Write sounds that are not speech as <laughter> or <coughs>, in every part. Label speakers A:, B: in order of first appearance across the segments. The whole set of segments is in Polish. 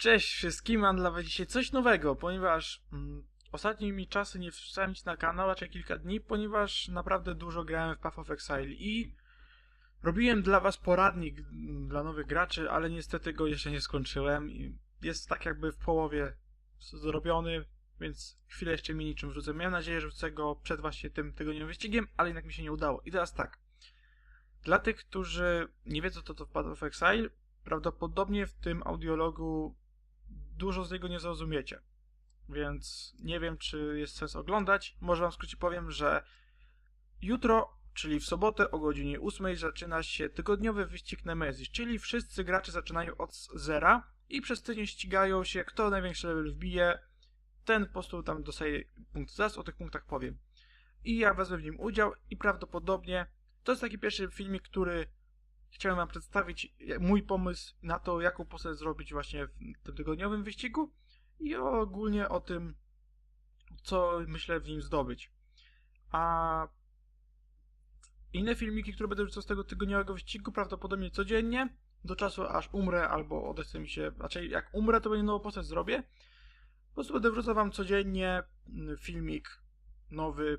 A: Cześć wszystkim, mam dla was dzisiaj coś nowego, ponieważ mm, ostatnimi czasy nie nic na kanał, raczej kilka dni, ponieważ naprawdę dużo grałem w Path of Exile i robiłem dla was poradnik mm, dla nowych graczy, ale niestety go jeszcze nie skończyłem jest tak jakby w połowie zrobiony, więc chwilę jeszcze mi niczym wrzucę. Miałem nadzieję, że wrzucę go przed właśnie tym tygodniowym wyścigiem, ale jednak mi się nie udało. I teraz tak. Dla tych, którzy nie wiedzą, co to Path of Exile, prawdopodobnie w tym audiologu dużo z niego nie zrozumiecie. Więc nie wiem, czy jest sens oglądać. Może wam w skrócie powiem, że jutro, czyli w sobotę o godzinie 8 zaczyna się tygodniowy wyścig Nemesis, czyli wszyscy gracze zaczynają od zera i przez tydzień ścigają się, kto największy level wbije, ten po prostu tam dostaje punkt. Zaraz o tych punktach powiem. I ja wezmę w nim udział i prawdopodobnie to jest taki pierwszy filmik, który chciałem wam przedstawić mój pomysł na to, jaką postać zrobić właśnie w tym tygodniowym wyścigu i ogólnie o tym, co myślę w nim zdobyć. A inne filmiki, które będę wrzucał z tego tygodniowego wyścigu, prawdopodobnie codziennie, do czasu aż umrę albo odechce mi się, raczej jak umrę, to będzie nową postać zrobię. Po prostu będę wrzucał wam codziennie filmik nowy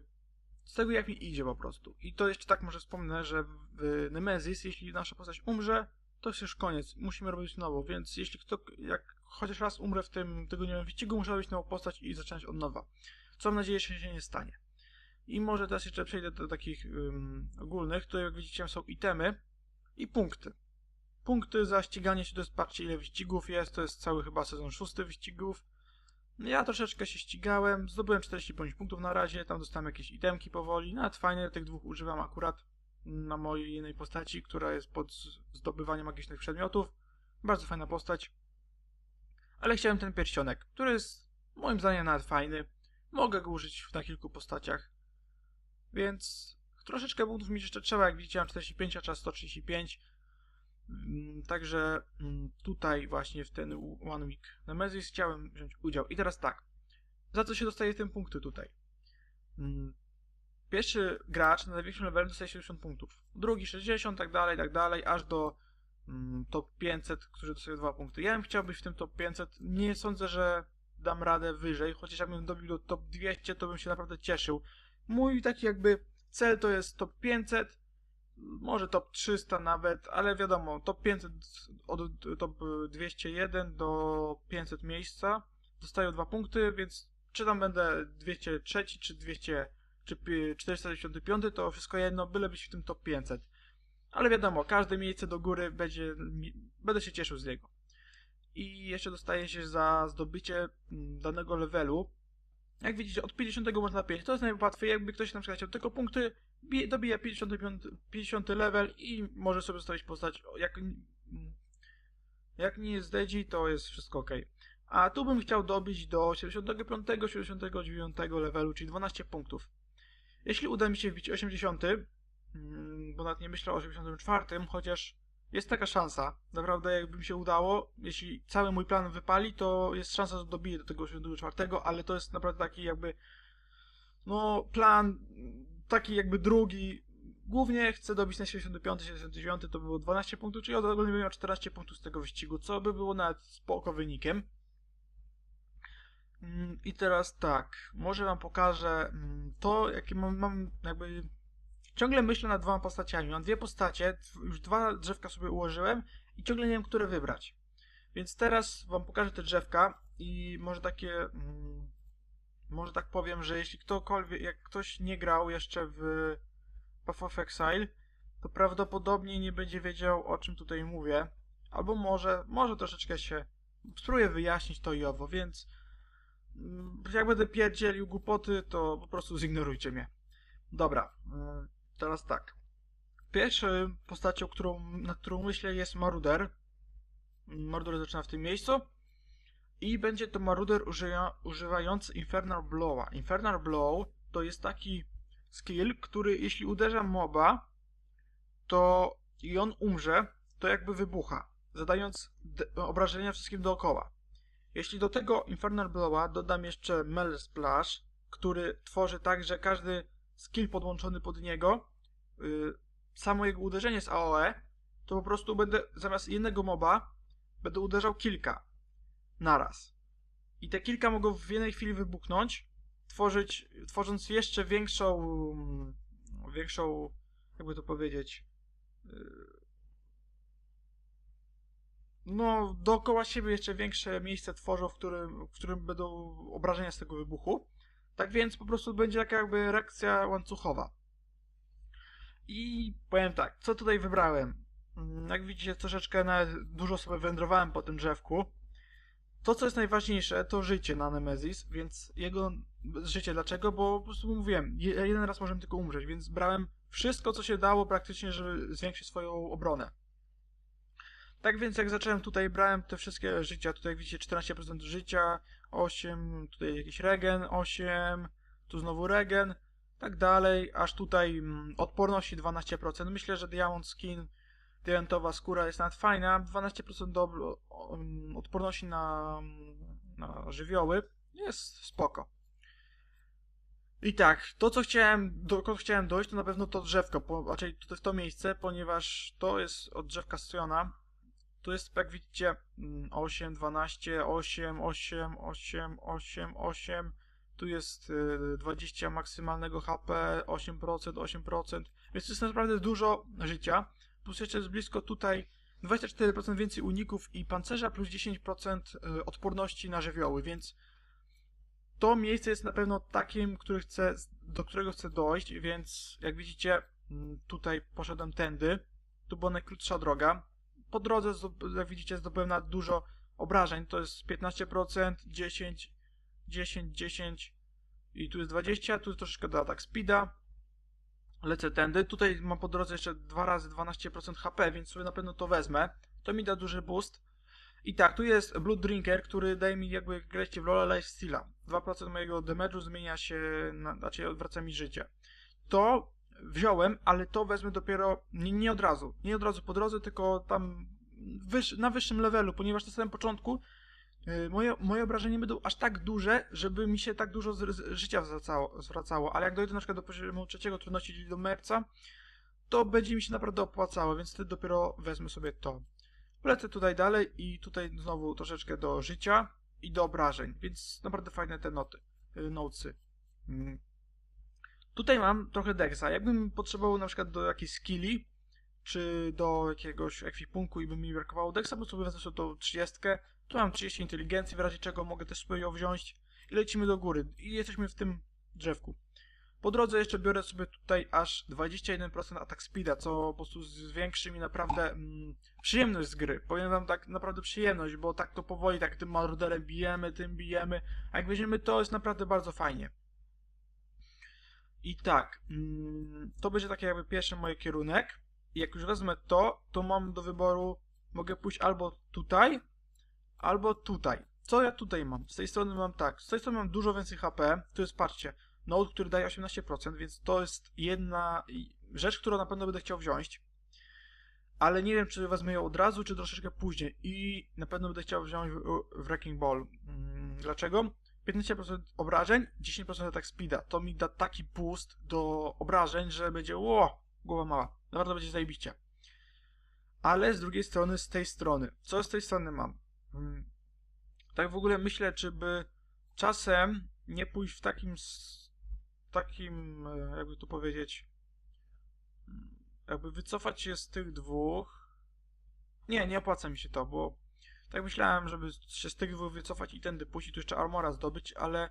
A: z tego jak mi idzie po prostu. I to jeszcze tak może wspomnę, że w Nemesis, jeśli nasza postać umrze, to jest już koniec. Musimy robić nowo, więc jeśli kto, jak chociaż raz umrę w tym tygodniowym wyścigu, muszę robić nową postać i zacząć od nowa. Co mam nadzieję, że się nie stanie. I może teraz jeszcze przejdę do takich um, ogólnych. Tutaj jak widzicie są itemy i punkty. Punkty za ściganie się to jest, patrzcie ile wyścigów jest, to jest cały chyba sezon szósty wyścigów. Ja troszeczkę się ścigałem, zdobyłem 45 punktów na razie, tam dostałem jakieś itemki powoli, nawet fajnie, tych dwóch używam akurat na mojej jednej postaci, która jest pod zdobywaniem magicznych przedmiotów. Bardzo fajna postać. Ale chciałem ten pierścionek, który jest moim zdaniem nawet fajny. Mogę go użyć na kilku postaciach. Więc troszeczkę punktów mi jeszcze trzeba, jak widzicie mam 45, a czas 135. Mm, także mm, tutaj właśnie w ten One Week Nemesis chciałem wziąć udział. I teraz tak. Za co się dostaje tym punkty tutaj? Mm, pierwszy gracz na największym levelu dostaje 70 punktów. Drugi 60, tak dalej, tak dalej, aż do top 500, którzy dostają 2 punkty. Ja bym chciał być w tym top 500. Nie sądzę, że dam radę wyżej, chociaż jakbym dobił do top 200, to bym się naprawdę cieszył. Mój taki jakby cel to jest top 500, może top 300 nawet, ale wiadomo, top 500 od top 201 do 500 miejsca dostają dwa punkty, więc czy tam będę 203 czy 200 czy 495 to wszystko jedno, byle być w tym top 500. Ale wiadomo, każde miejsce do góry będzie, będę się cieszył z niego. I jeszcze dostaje się za zdobycie mm, danego levelu. Jak widzicie, od 50 można 5. To jest najłatwiej, jakby ktoś na przykład chciał tylko punkty, dobija 55, 50 level i może sobie zostawić postać. Jak, jak nie jest to jest wszystko ok. A tu bym chciał dobić do 75, 79 levelu, czyli 12 punktów. Jeśli uda mi się wbić 80, mm, bo nawet nie myślę o 84, chociaż jest taka szansa. Naprawdę, jakby mi się udało, jeśli cały mój plan wypali, to jest szansa, że dobiję do tego 84, ale to jest naprawdę taki jakby no plan taki jakby drugi. Głównie chcę dobić na 65, 69, to było 12 punktów, czyli ogólnie bym miał 14 punktów z tego wyścigu, co by było nawet spoko wynikiem. Mm, I teraz tak, może wam pokażę mm, to, jakie mam, mam jakby... Ciągle myślę nad dwoma postaciami. Mam dwie postacie, już dwa drzewka sobie ułożyłem i ciągle nie wiem, które wybrać. Więc teraz wam pokażę te drzewka i może takie... Mm, może tak powiem, że jeśli ktokolwiek, jak ktoś nie grał jeszcze w Path of Exile, to prawdopodobnie nie będzie wiedział, o czym tutaj mówię. Albo może, może troszeczkę się spróbuję wyjaśnić to i owo, więc mm, jak będę pierdzielił głupoty, to po prostu zignorujcie mnie. Dobra, mm, teraz tak. Pierwszą postacią, którą, nad którą myślę jest Maruder. Maruder zaczyna w tym miejscu. I będzie to Maruder użyja, używający Infernal Blow'a. Infernal Blow to jest taki skill, który jeśli uderza moba, to i on umrze, to jakby wybucha, zadając obrażenia wszystkim dookoła. Jeśli do tego Infernal Blow'a dodam jeszcze Mel Splash, który tworzy tak, że każdy skill podłączony pod niego, yy, samo jego uderzenie z AOE, to po prostu będę zamiast jednego moba, będę uderzał kilka. Naraz. I te kilka mogą w jednej chwili wybuchnąć, tworzyć, tworząc jeszcze większą, mm, większą, jakby to powiedzieć, yy, no, dookoła siebie jeszcze większe miejsce tworzą, w którym, w którym będą obrażenia z tego wybuchu. Tak więc po prostu będzie taka jakby reakcja łańcuchowa. I powiem tak, co tutaj wybrałem? Mm, Jak widzicie, troszeczkę nawet dużo sobie wędrowałem po tym drzewku. To, co jest najważniejsze, to życie na Nemesis, więc jego życie. Dlaczego? Bo po prostu mówiłem, je- jeden raz możemy tylko umrzeć, więc brałem wszystko, co się dało praktycznie, żeby zwiększyć swoją obronę. Tak więc jak zacząłem tutaj, brałem te wszystkie życia, tutaj widzicie 14% życia, 8, tutaj jakiś regen, 8, tu znowu regen, tak dalej, aż tutaj mm, odporności 12%. Myślę, że Diamond Skin, diamentowa skóra jest nawet fajna, 12% do, mm, odporności na, na żywioły, jest spoko. I tak, to co chciałem, dokąd chciałem dojść, to na pewno to drzewko, po, raczej to, to miejsce, ponieważ to jest od drzewka Striona. Tu jest, jak widzicie, mm, 8, 12, 8, 8, 8, 8, 8. Tu jest y, 20 maksymalnego HP, 8%, 8%. Więc to jest naprawdę dużo życia. Plus jeszcze jest blisko tutaj 24% więcej uników i pancerza, plus 10% y, odporności na żywioły, więc to miejsce jest na pewno takim, który chcę, do którego chcę dojść, więc jak widzicie, mm, tutaj poszedłem tędy. Tu była najkrótsza droga. Po drodze, jak widzicie, zdobyłem na dużo obrażeń. To jest 15%, 10, 10, 10 i tu jest 20, tu jest troszeczkę do atak speeda. Lecę tędy. Tutaj mam po drodze jeszcze dwa razy 12% HP, więc sobie na pewno to wezmę. To mi da duży boost. I tak, tu jest Blood Drinker, który daje mi jakby graliście w LoL Lifesteala. 2% mojego damage'u zmienia się, na, znaczy odwraca mi życie. To wziąłem, ale to wezmę dopiero, nie, nie od razu, nie od razu po drodze, tylko tam wyż, na wyższym levelu, ponieważ na samym początku moje, moje obrażenia będą aż tak duże, żeby mi się tak dużo z, z życia zwracało, zwracało, ale jak dojdę na przykład do poziomu trzeciego trudności, czyli do merca, to będzie mi się naprawdę opłacało, więc wtedy dopiero wezmę sobie to. Lecę tutaj dalej i tutaj znowu troszeczkę do życia i do obrażeń, więc naprawdę fajne te noty, y, notesy. Mm. Tutaj mam trochę dexa. Jakbym potrzebował na przykład do jakiejś skilli, czy do jakiegoś ekwipunku i by mi brakowało dexa, bo sobie wezmę sobie tą 30. Tu mam 30 inteligencji, w razie czego mogę też sobie ją wziąć i lecimy do góry. I jesteśmy w tym drzewku. Po drodze jeszcze biorę sobie tutaj aż 21% atak speeda, co po prostu zwiększy mi naprawdę mm, przyjemność z gry. Powiem wam tak naprawdę przyjemność, bo tak to powoli, tak tym maruderem bijemy, tym bijemy, a jak weźmiemy to jest naprawdę bardzo fajnie. I tak, mm, to będzie taki jakby pierwszy mój kierunek. I jak już wezmę to, to mam do wyboru, mogę pójść albo tutaj, albo tutaj. Co ja tutaj mam? Z tej strony mam tak, z tej strony mam dużo więcej HP, tu jest, patrzcie, node, który daje 18%, więc to jest jedna rzecz, którą na pewno będę chciał wziąć. Ale nie wiem, czy wezmę ją od razu, czy troszeczkę później. I na pewno będę chciał wziąć Wrecking Ball. Mm, Dlaczego? 15% obrażeń, 10% atak speeda. To mi da taki boost do obrażeń, że będzie ło, głowa mała. Naprawdę będzie zajebiście. Ale z drugiej strony, z tej strony. Co z tej strony mam? Hmm. Tak w ogóle myślę, czy by czasem nie pójść w takim takim, e, jakby to powiedzieć, mm, jakby wycofać się z tych dwóch. Nie, nie opłaca mi się to, bo tak myślałem, żeby się z tych dwóch wycofać i tędy pójść i tu jeszcze armora zdobyć, ale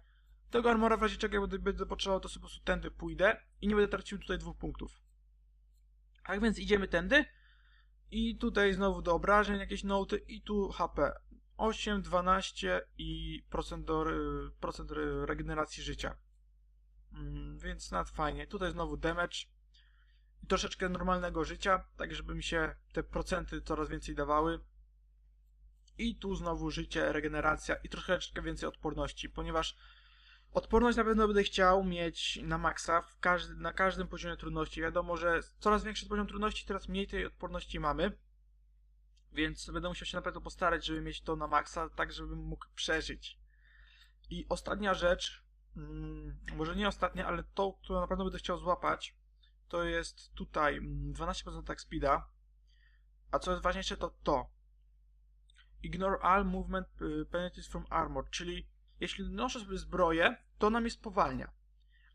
A: tego armora w razie czego jak będę, będę potrzebował, to sobie po prostu tędy pójdę i nie będę tracił tutaj dwóch punktów. Tak więc idziemy tędy i tutaj znowu do obrażeń jakieś noty i tu HP. 8, 12 i procent, do, procent re- regeneracji życia. Mm, więc nad fajnie. Tutaj znowu damage i troszeczkę normalnego życia, tak żeby mi się te procenty coraz więcej dawały. I tu znowu życie, regeneracja i troszeczkę więcej odporności, ponieważ odporność na pewno będę chciał mieć na maksa każdy, na każdym poziomie trudności. Wiadomo, że coraz większy poziom trudności, teraz mniej tej odporności mamy. Więc będę musiał się na pewno postarać, żeby mieć to na maksa, tak żebym mógł przeżyć. I ostatnia rzecz, mm, może nie ostatnia, ale to, którą na pewno będę chciał złapać, to jest tutaj mm, 12% attack speeda. A co jest ważniejsze, to to. ignore all movement y, penalties from armor, czyli jeśli noszę sobie zbroję, to ona mnie spowalnia.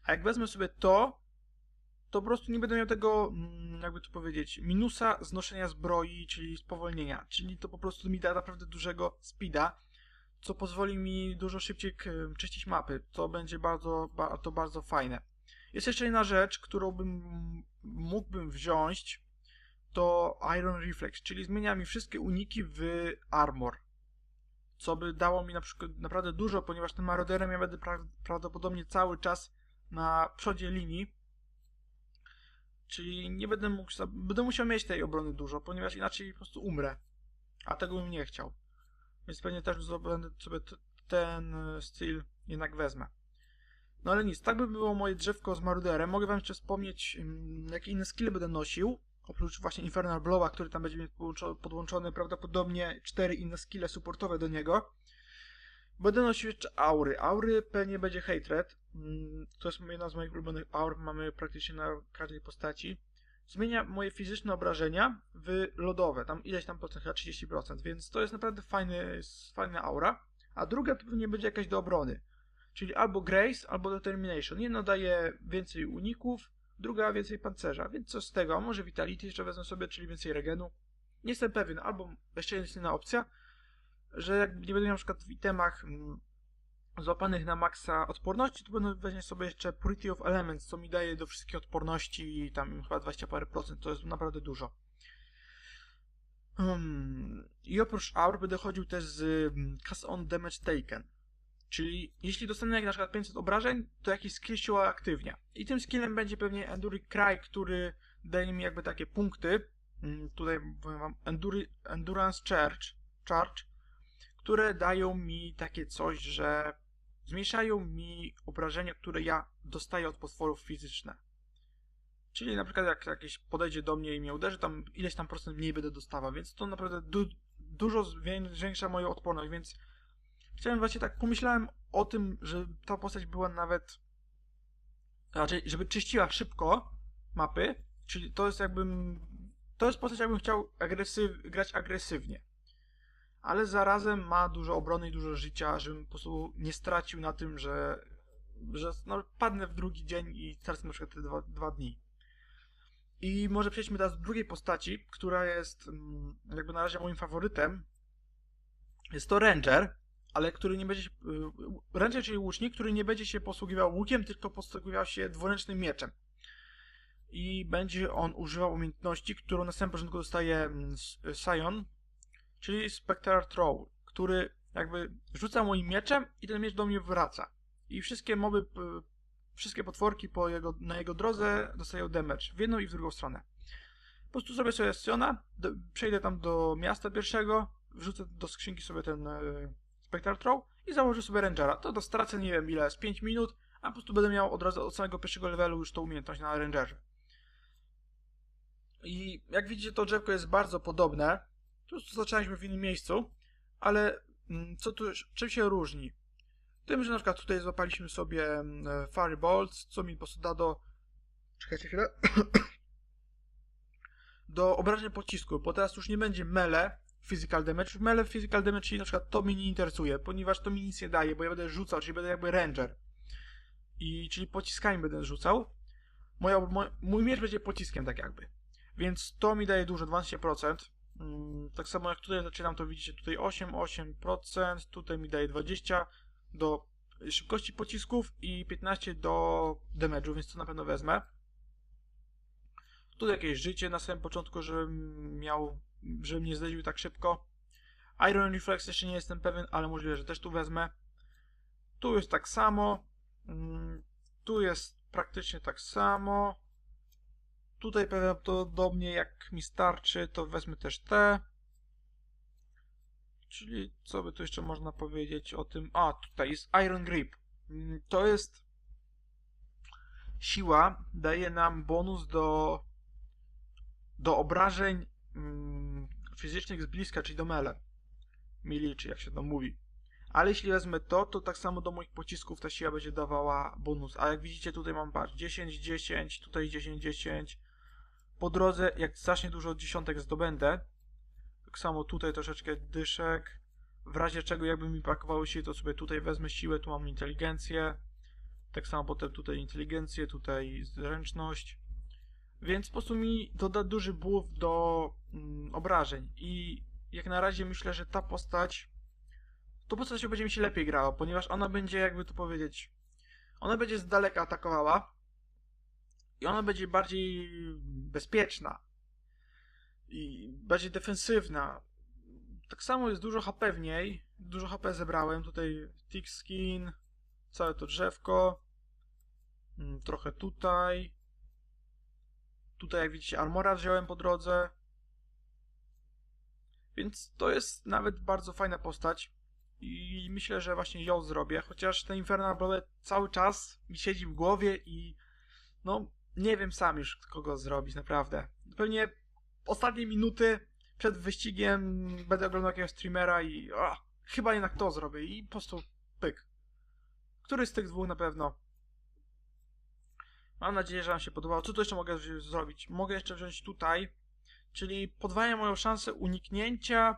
A: A jak wezmę sobie to, to po prostu nie będę miał tego, mm, jakby to powiedzieć, minusa znoszenia zbroi, czyli spowolnienia. Czyli to po prostu mi da naprawdę dużego speeda, co pozwoli mi dużo szybciej czyścić mapy. To będzie bardzo, ba, to bardzo fajne. Jest jeszcze jedna rzecz, którą bym mógłbym wziąć, to Iron Reflex, czyli zmienia mi wszystkie uniki w armor. Co by dało mi na przykład naprawdę dużo, ponieważ tym maroderem ja będę pra prawdopodobnie cały czas na przodzie linii. Czyli nie będę mógł, będę musiał mieć tej obrony dużo, ponieważ inaczej po prostu umrę. A tego bym nie chciał. Więc pewnie też będę sobie ten e, styl jednak wezmę. No ale nic, tak by było moje drzewko z maruderem. Mogę wam jeszcze wspomnieć, mm, jakie inne skille będę nosił. Oprócz właśnie Infernal Blowa, który tam będzie podłączony prawdopodobnie cztery inne skille supportowe do niego. Będę nosił jeszcze aury. Aury pewnie będzie Hatred. Mm, to jest jedna z moich ulubionych aur. Mamy praktycznie na każdej postaci. Zmienia moje fizyczne obrażenia w lodowe. Tam ileś tam procent, chyba 30%. Więc to jest naprawdę fajny, fajna aura. A druga to pewnie będzie jakaś do obrony. Czyli albo Grace, albo Determination. Jedno daje więcej uników, druga więcej pancerza. Więc co z tego? Może Vitality jeszcze wezmę sobie, czyli więcej regenu. Nie jestem pewien. Albo jeszcze jest inna opcja że jak nie będę miał na przykład w itemach mm, złapanych na maksa odporności, to będę weźmie sobie jeszcze Purity of Elements, co mi daje do wszystkich odporności tam chyba 20 parę procent, to jest naprawdę dużo. Hmm. I oprócz Aur będę chodził też z um, Cast on Damage Taken. Czyli jeśli dostanę jak na przykład 500 obrażeń, to jakiś skill się uaktywnia. I tym skillem będzie pewnie Endury Cry, który daje mi jakby takie punkty. Hmm, tutaj powiem wam Endury, Endurance Charge, Charge które dają mi takie coś, że zmniejszają mi obrażenia, które ja dostaję od potworów fizyczne. Czyli na przykład jak jakieś podejdzie do mnie i mnie uderzy, tam ileś tam procent mniej będę dostawał, więc to naprawdę du dużo zwiększa moją odporność, więc chciałem właśnie tak, pomyślałem o tym, że ta postać była nawet raczej, żeby czyściła szybko mapy, czyli to jest jakbym to jest postać jakbym chciał agresyw grać agresywnie ale zarazem ma dużo obrony i dużo życia, żebym po prostu nie stracił na tym, że, że no, padnę w drugi dzień i stracę na przykład te dwa, dwa dni. I może przejdźmy teraz do drugiej postaci, która jest mm, jakby na razie moim faworytem. Jest to Ranger, ale który nie będzie się, y, Ranger, czyli łucznik, który nie będzie się posługiwał łukiem, tylko posługiwał się dwuręcznym mieczem. I będzie on używał umiejętności, którą na samym początku dostaje mm, Sion, czyli Spectral Throw, który jakby rzuca moim mieczem i ten miecz do mnie wraca. I wszystkie moby, wszystkie potworki po jego, na jego drodze dostają damage w jedną i w drugą stronę. Po prostu sobie Siona, do, przejdę tam do miasta pierwszego, wrzucę do skrzynki sobie ten e, Spectral Throw i założę sobie Rangera. To, to stracę nie wiem ile, z 5 minut, a po prostu będę miał od razu od samego pierwszego levelu już tą umiejętność na Rangerze. I jak widzicie, to drzewko jest bardzo podobne. Prostu zaczęliśmy w innym miejscu, ale mm, co tu, czym się różni? Tym, że na przykład tutaj złapaliśmy sobie mm, e, Firebolts, co mi po prostu da do... Czekajcie chwilę. <coughs> do obrażeń pocisku, bo teraz już nie będzie mele physical damage. Mele physical damage, czyli na przykład to mnie nie interesuje, ponieważ to mi nic nie daje, bo ja będę rzucał, czyli będę jakby ranger. I, czyli pociskami będę rzucał. Moja, mój miecz będzie pociskiem tak jakby. Więc to mi daje dużo, 12%. Mm, tak samo jak tutaj zaczynam, to widzicie tutaj 8, 8%, tutaj mi daje 20 do szybkości pocisków i 15 do damage'u, więc to na pewno wezmę. Tutaj jakieś życie na samym początku, żebym miał, żebym nie zleził tak szybko. Iron Reflex jeszcze nie jestem pewien, ale możliwe, że też tu wezmę. Tu jest tak samo. Mm, tu jest praktycznie tak samo. Tutaj prawdopodobnie jak mi starczy, to wezmę też te. Czyli co by tu jeszcze można powiedzieć o tym? A, tutaj jest Iron Grip. Mm, to jest siła, daje nam bonus do do obrażeń mm, fizycznych z bliska, czyli do mele. Mili, czy jak się to mówi. Ale jeśli wezmę to, to tak samo do moich pocisków ta siła będzie dawała bonus. A jak widzicie, tutaj mam patrz, 10, 10, tutaj 10, 10, po drodze, jak strasznie dużo dziesiątek zdobędę, Tak samo tutaj troszeczkę dyszek. W razie czego jakby mi brakowało siły, to sobie tutaj wezmę siłę, tu mam inteligencję. Tak samo potem tutaj inteligencję, tutaj zręczność. Więc po prostu mi doda duży buff do mm, obrażeń. I jak na razie myślę, że ta postać. To postać będzie mi się lepiej grała, ponieważ ona będzie, jakby to powiedzieć. Ona będzie z daleka atakowała. I ona będzie bardziej bezpieczna. I bardziej defensywna. Tak samo jest dużo HP w niej. Dużo HP zebrałem. Tutaj thick skin, całe to drzewko. Mm, Trochę tutaj. Tutaj, jak widzicie, armora wziąłem po drodze. Więc to jest nawet bardzo fajna postać. I myślę, że właśnie ją zrobię. Chociaż ten Infernal Blood cały czas mi siedzi w głowie i no, nie wiem sam już kogo zrobić, naprawdę. Pewnie ostatnie minuty przed wyścigiem będę oglądał jakiegoś streamera i o, chyba jednak to zrobię i po prostu pyk. Który z tych dwóch na pewno? Mam nadzieję, że Wam się podobało. Co tu jeszcze mogę zrobić? Mogę jeszcze wziąć tutaj, czyli podwaja moją szansę uniknięcia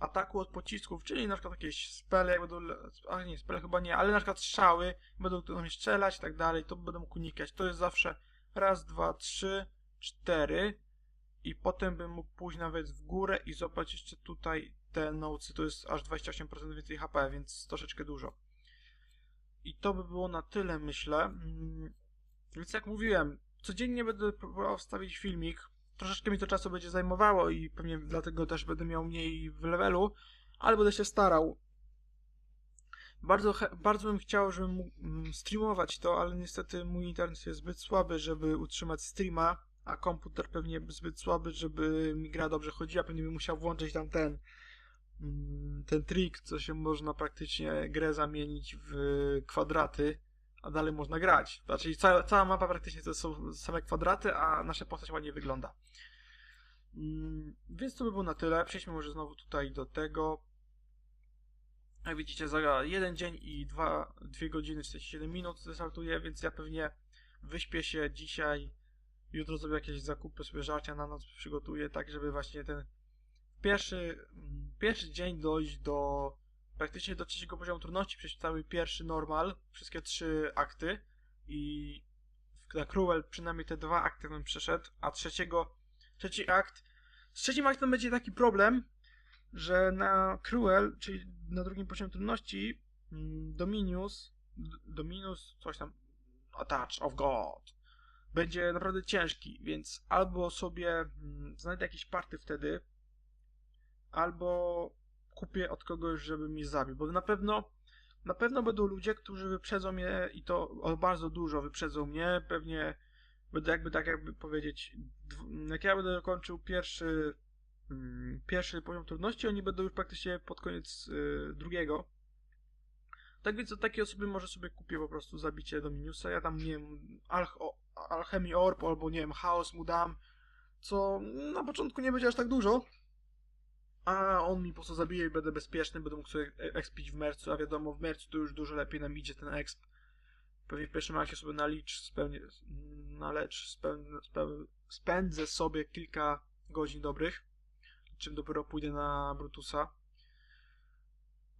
A: ataku od pocisków, czyli na przykład jakieś spele, będą, a nie, spele chyba nie, ale na przykład strzały, będą do mnie strzelać i tak dalej, to będę mógł unikać. To jest zawsze raz, dwa, trzy, cztery i potem bym mógł pójść nawet w górę i zobaczyć jeszcze tutaj te nocy, to jest aż 28% więcej HP, więc troszeczkę dużo. I to by było na tyle, myślę. Mm, Więc jak mówiłem, codziennie będę próbował wstawić filmik. Troszeczkę mi to czasu będzie zajmowało i pewnie dlatego też będę miał mniej w levelu, ale będę się starał. Bardzo, bardzo bym chciał, żebym mógł mm, streamować to, ale niestety mój internet jest zbyt słaby, żeby utrzymać streama, a komputer pewnie zbyt słaby, żeby mi gra dobrze chodziła. Pewnie bym musiał włączyć tam ten mm, ten trik, co się można praktycznie grę zamienić w kwadraty, a dalej można grać. Znaczy cała, cała mapa praktycznie to są same kwadraty, a nasza postać ładnie wygląda. Mm, Więc to by było na tyle. Przejdźmy może znowu tutaj do tego. Jak widzicie, za jeden dzień i dwa, dwie godziny, 47 minut zestartuję, więc ja pewnie wyśpię się dzisiaj. Jutro zrobię jakieś zakupy, sobie żarcia na noc przygotuję, tak żeby właśnie ten pierwszy, mm, pierwszy dzień dojść do praktycznie do trzeciego poziomu trudności, przejść cały pierwszy normal, wszystkie trzy akty i na Cruel przynajmniej te dwa akty bym przeszedł, a trzeciego, trzeci akt, z trzecim aktem będzie taki problem, że na Cruel, czyli na drugim poziomie trudności, mm, Dominus, Dominus, coś tam, A Touch of God, będzie naprawdę ciężki, więc albo sobie mm, znajdę jakieś party wtedy, albo kupię od kogoś, żeby mi zabił, bo na pewno na pewno będą ludzie, którzy wyprzedzą mnie i to bardzo dużo wyprzedzą mnie, pewnie będę jakby tak jakby powiedzieć, jak ja będę kończył pierwszy mm, pierwszy poziom trudności, oni będą już praktycznie pod koniec y, drugiego. Tak więc od takiej osoby może sobie kupię po prostu zabicie Dominusa, ja tam nie wiem, Alch o, Orb albo nie wiem, Chaos mu dam, co na początku nie będzie aż tak dużo, a on mi po prostu zabije i będę bezpieczny, będę mógł sobie e- expić w mercu, a wiadomo, w mercu to już dużo lepiej nam idzie ten exp. Pewnie w pierwszym akcie sobie na licz spełnię, na lecz spełnię, speł, spędzę sobie kilka godzin dobrych, czym dopiero pójdę na Brutusa.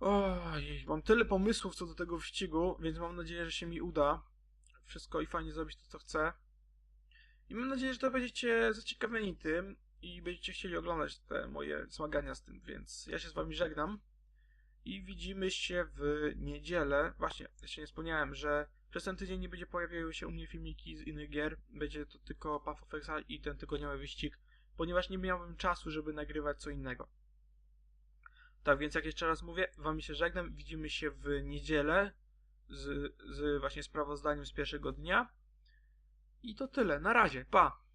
A: Ojej, mam tyle pomysłów co do tego wyścigu, więc mam nadzieję, że się mi uda wszystko i fajnie zrobić to, co chcę. I mam nadzieję, że to będziecie zaciekawieni tym i będziecie chcieli oglądać te moje zmagania z tym, więc ja się z wami żegnam i widzimy się w niedzielę. Właśnie, jeszcze nie wspomniałem, że przez ten tydzień nie będzie pojawiały się u mnie filmiki z innych gier, będzie to tylko Path of Exile i ten tygodniowy wyścig, ponieważ nie miałem czasu, żeby nagrywać co innego. Tak więc jak jeszcze raz mówię, wami się żegnam, widzimy się w niedzielę z, z właśnie sprawozdaniem z pierwszego dnia. I to tyle, na razie, pa!